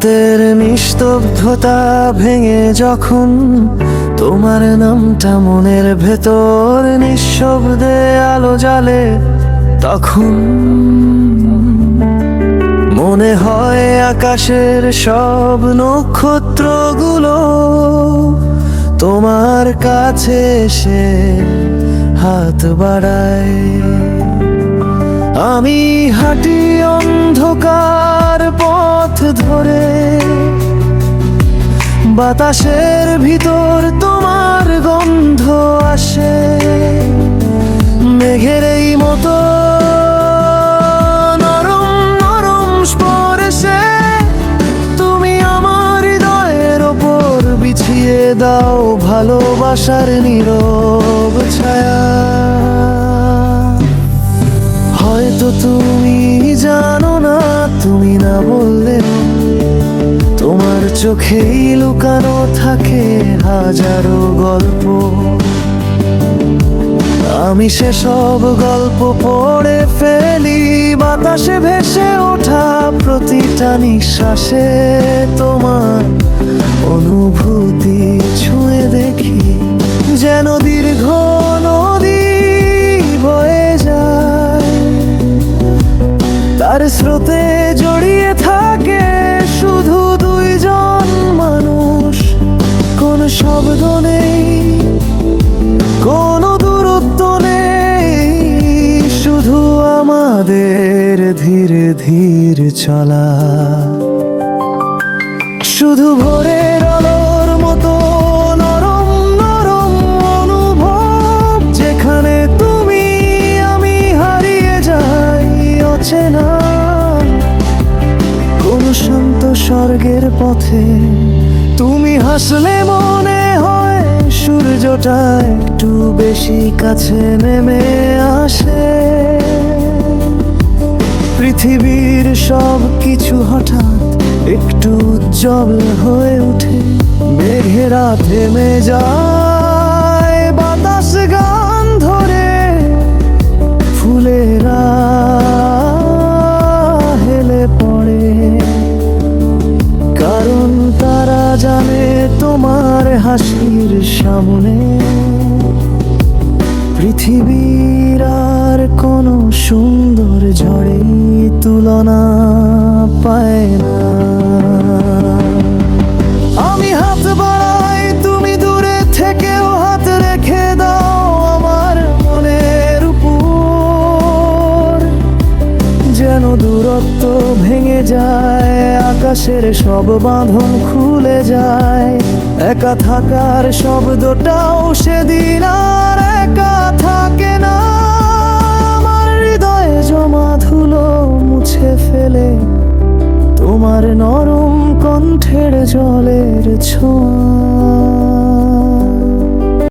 রাতের নিস্তব্ধতা ভেঙে যখন তোমার নামটা মনের ভেতর নিঃশব্দে আলো জ্বালে, তখন মনে হয় আকাশের সব নক্ষত্রগুলো তোমার কাছে এসে হাত বাড়ায়। আমি হাঁটি অন্ধকার বাতাসের ভিতর তোমার গন্ধ আসে। মেঘের এই মতো নরম নরম স্পর্শে তুমি আমার হৃদয়ের ওপর বিছিয়ে দাও ভালোবাসার নীরব ছায়া। হয়তো তুমি চোখেই লুকানো থাকে হাজারো গল্প। আমি সেসব গল্প পড়ে ফেলি, বাতাসে ভেসে ওঠা প্রতিটা নিঃশ্বাসে তোমার অনুভূতি ছুঁয়ে দেখি, যেন দীর্ঘ নদী বয়ে যায়। তার স্রোতে জড়িয়ে থাকে শব্দ নেই, কোনো দূরত্ব নেই, শুধু আমাদের ধীরে ধীরে চলা। শুধু ভোরের আলোর মতো নরম নরম অনুভব, যেখানে তুমি আমি হারিয়ে যাই অচেনা। স্বর্গের পথে তুমি হাসলে মনে হয় সূর্যটা একটু বেশি কাছে নেমে আসে। পৃথিবীর সব কিছু হঠাৎ একটু উজ্জ্বল হয়ে ওঠে। মেঘেরা থেমে যায়। হাসির সামনে। পৃথিবীর আর কোনো সুন্দর ঝড়ে দূরত্ব ভেঙে যায়, আকাশের সব বাঁধন খুলে যায়। একা থাকার শব্দটাও সেদিন আর একা থাকে না। আমার হৃদয়ে জমা ধুলো মুছে ফেলে। তোমার নরম কণ্ঠের জলের ছোঁয়া।